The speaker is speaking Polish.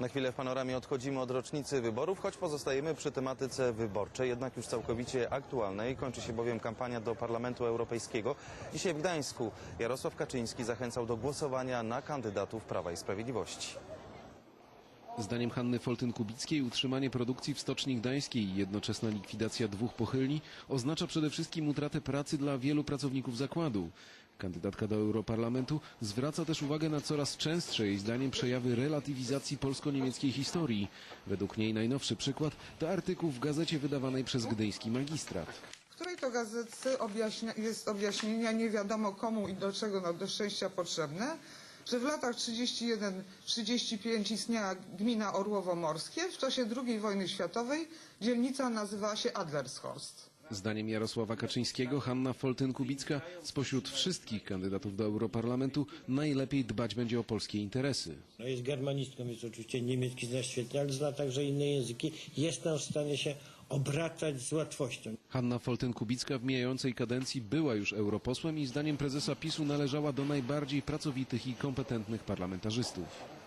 Na chwilę w panoramie odchodzimy od rocznicy wyborów, choć pozostajemy przy tematyce wyborczej, jednak już całkowicie aktualnej. Kończy się bowiem kampania do Parlamentu Europejskiego. Dzisiaj w Gdańsku Jarosław Kaczyński zachęcał do głosowania na kandydatów Prawa i Sprawiedliwości. Zdaniem Hanny Foltyn-Kubickiej utrzymanie produkcji w Stoczni Gdańskiej i jednoczesna likwidacja dwóch pochylni oznacza przede wszystkim utratę pracy dla wielu pracowników zakładu. Kandydatka do Europarlamentu zwraca też uwagę na coraz częstsze jej zdaniem przejawy relatywizacji polsko-niemieckiej historii. Według niej najnowszy przykład to artykuł w gazecie wydawanej przez gdyński magistrat. Której to gazecie objaśnia, jest objaśnienia nie wiadomo komu i do czego no, do szczęścia potrzebne, że w latach 31-35 istniała gmina Orłowo-Morskie, w czasie II wojny światowej dzielnica nazywała się Adlershorst. Zdaniem Jarosława Kaczyńskiego Hanna Foltyn-Kubicka spośród wszystkich kandydatów do Europarlamentu najlepiej dbać będzie o polskie interesy. No jest germanistką, więc oczywiście niemiecki zna świetnie, ale zna także inne języki. Jest tam w stanie się obracać z łatwością. Hanna Foltyn-Kubicka w mijającej kadencji była już europosłem i zdaniem prezesa PiSu należała do najbardziej pracowitych i kompetentnych parlamentarzystów.